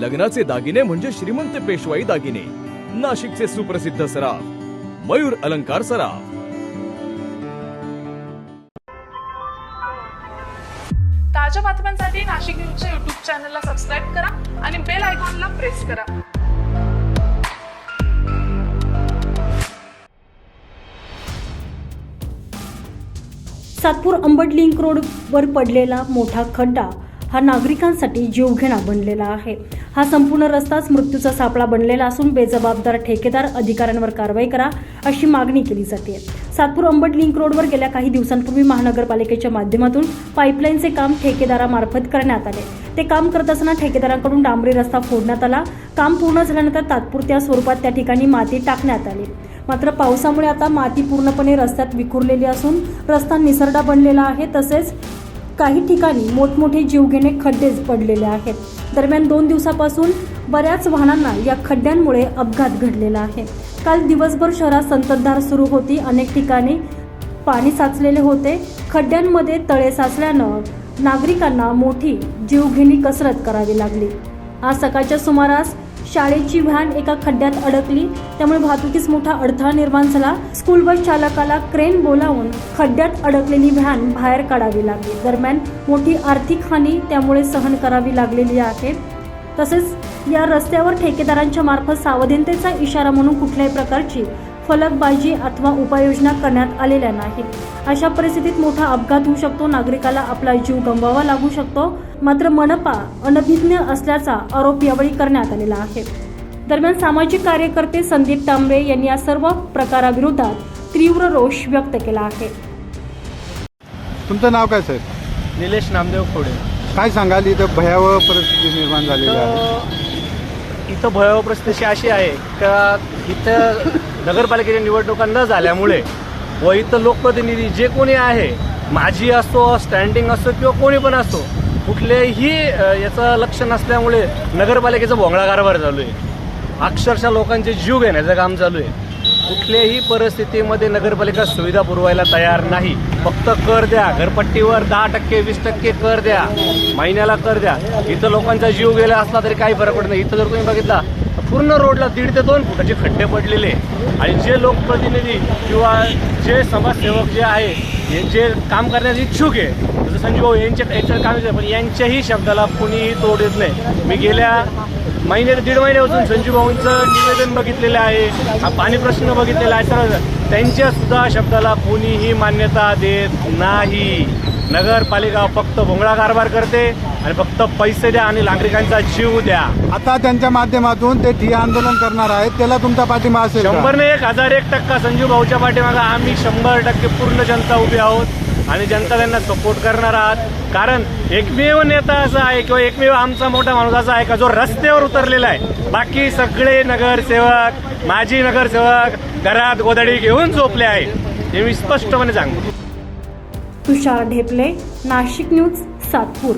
लग्नाचे दागिने म्हणजे श्रीमंत पेशवाई दागिने. नाशिकचे सुप्रसिद्ध सराफ मयूर अलंकार सराफ. ताज्या बातम्यांसाठी नाशिक न्यूजच्या युट्यूब चॅनलला सबस्क्राईब करा आणि बेल आयकॉनला प्रेस करा. सातपूर अंबड लिंक रोडवर पडलेला मोठा खड्डा हा नागरिकांसाठी जीवघेणा बनलेला आहे. हा संपूर्ण रस्ताच मृत्यूचा सापळा बनलेला असून बेजबाबदार ठेकेदार अधिकाऱ्यांवर कारवाई करा अशी मागणी केली जाते. सातपूर अंबड लिंक रोडवर गेल्या काही दिवसांपूर्वी महानगरपालिकेच्या माध्यमातून पाईपलाईनचे काम ठेकेदारामार्फत करण्यात आले. ते काम करत असताना ठेकेदारांकडून डांबरी रस्ता फोडण्यात आला. काम पूर्ण झाल्यानंतर तात्पुरत्या स्वरूपात त्या ठिकाणी माती टाकण्यात आली. मात्र पावसामुळे आता माती पूर्णपणे रस्त्यात विखुरलेली असून रस्ता निसरडा बनलेला आहे. तसेच काही ठिकाणी मोठमोठे जीवघेणे खड्डे पडलेले आहेत. दरम्यान दोन दिवसापासून बऱ्याच वाहनांना या खड्ड्यांमुळे अपघात घडलेला आहे. काल दिवसभर शहरात संततधार सुरू होती. अनेक ठिकाणी पाणी साचलेले होते. खड्ड्यांमध्ये तळे साचल्यानं नागरिकांना मोठी जीवघेणी कसरत करावी लागली. आज सकाळच्या सुमारास शाळेची व्हॅन एका खड्ड्यात अडकली. त्यामुळे वाहतुकीस मोठा अडथळा निर्माण झाला. स्कूल बस चालकाला क्रेन बोलावून खड्ड्यात अडकलेली व्हॅन बाहेर काढावी लागली. दरम्यान मोठी आर्थिक हानी त्यामुळे सहन करावी लागलेली आहे. तसेच या रस्त्यावर ठेकेदारांच्या मार्फत सावधानतेचा इशारा म्हणून कुठल्याही प्रकारची फलकबाजी अथवा उपाययोजना करण्यात आलेल्या नाहीत. अशा परिस्थितीत मोठा अपघात होऊ शकतो. नागरिकाला आपला जीव गमवावा लागू शकतो. मात्र मनपा अनभिज्ञ असल्याचा आरोप यावेळी करण्यात आलेला आहे. दरम्यान सामाजिक कार्यकर्ते संदीप तांबे यांनी या सर्व प्रकाराविरोधात तीव्र रोष व्यक्त केला आहे. तुमचं नाव काय साहेब? निलेश नामदेव खोडे. काय सांगाल? इथं भयावह परिस्थिती निर्माण झालेली आहे. तर इथं भयावह परिस्थिती अशी आहे का इथं नगरपालिकेच्या निवडणुका न झाल्यामुळे व इथं लोकप्रतिनिधी जे कोणी आहे माझी असो स्टँडिंग असो किंवा कोणी पण असो कुठल्याही याचं लक्ष नसल्यामुळे नगरपालिकेचा भोंगळा कारभार चालू आहे. अक्षरशः लोकांचे जीव घेण्याचं काम चालू आहे. कुठल्याही परिस्थितीमध्ये नगरपालिका सुविधा पुरवायला तयार नाही. फक्त कर द्या. घरपट्टीवर दहा टक्के वीस टक्के कर द्या. महिन्याला कर द्या. इथं लोकांचा जीव गेला असला तरी काही फरक पडत नाही. इथं जर तुम्ही बघितला पूर्ण रोडला दीड ते दोन फुटाचे खड्डे पडलेले. आणि जे लोकप्रतिनिधी किंवा जे समाजसेवक जे आहे जे काम करण्यास इच्छुक आहे जसं संजीव भाऊ यांच्या याच्या काम पण यांच्याही शब्दाला कुणीही तोड येत नाही. मी गेल्या महिने दीड महिन्यापासून संजीव भाऊंचं निवेदन बघितलेलं आहे. हा पाणी प्रश्न बघितलेला आहे. सर्व त्यांच्या सुद्धा शब्दाला कोणीही मान्यता देत नाही. नगरपालिका फक्त भोंगळा कारभार करते आणि फक्त पैसे द्या आणि नागरिकांचा जीव द्या. आता त्यांच्या माध्यमातून ते ठिय्या आंदोलन करणार आहेत. त्याला तुमचा पाठिंबा असेल? शंभरने एक हजार एक टक्का संजीव भाऊच्या पाठीमागं आम्ही शंभर टक्के पूर्ण जनता उभी आहोत. आणि जनता त्यांना सपोर्ट करणार आहात. कारण एकमेव नेता असा आहे किंवा एकमेव आमचा मोठा माणूस असा आहे का जो रस्त्यावर उतरलेला आहे. बाकी सगळे नगरसेवक माजी नगरसेवक घरात गोदडी घेऊन झोपले आहे हे मी स्पष्टपणे सांगतो. तुषार ढेपले नाशिक न्यूज सातपूर.